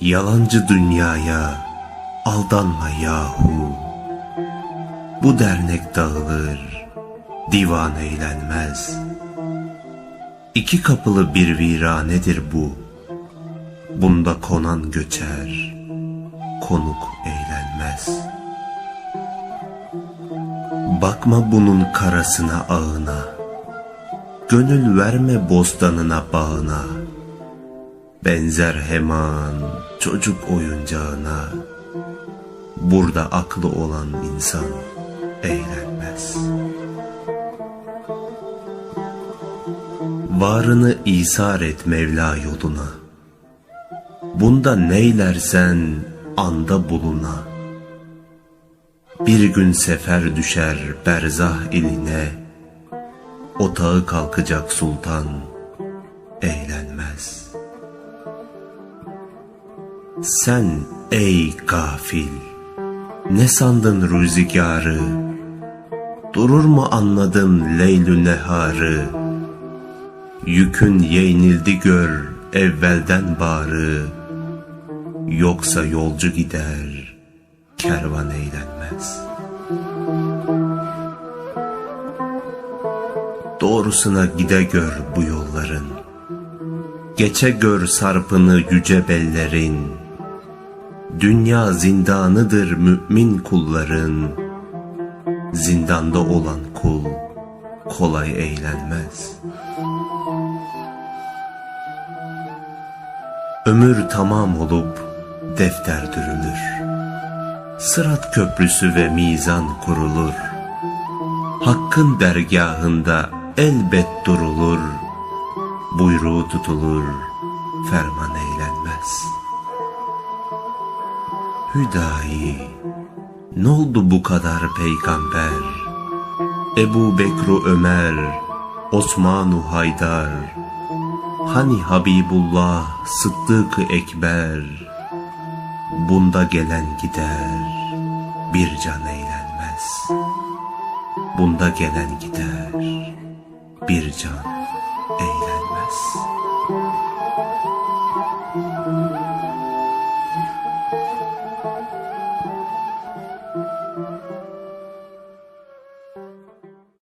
Yalancı dünyaya aldanma yahu. Bu dernek dağılır, divan eğlenmez. İki kapılı bir viranedir bu. Bunda konan göçer, konuk eğlenmez.'' Bakma bunun karasına ağına, Gönül verme bostanına bağına, Benzer hemen çocuk oyuncağına, Burada aklı olan insan eğlenmez. Varını isar et Mevla yoluna, Bunda neylersen anda buluna. Bir gün sefer düşer berzah iline, Otağı kalkacak sultan eğlenmez. Sen ey gafil, ne sandın rüzgarı? Durur mu anladın leylü neharı? Yükün yeğnildi gör evvelden barı. Yoksa yolcu gider, kervan eğlenmez. Doğrusuna gide gör bu yolların. Geçe gör sarpını yüce bellerin. Dünya zindanıdır mümin kulların. Zindanda olan kul kolay eğlenmez. Ömür tamam olup defter dürülür. Sırat köprüsü ve mizan kurulur. Hakkın dergahında elbet durulur. Buyruğu tutulur, ferman eğlenmez. Hüdayi, ne oldu bu kadar peygamber? Ebu Bekru Ömer, Osmanu Haydar, Hani Habibullah, Sıddık-ı Ekber, Bunda gelen gider, bir can eğlenmez. Bunda gelen gider, bir can eğlenmez.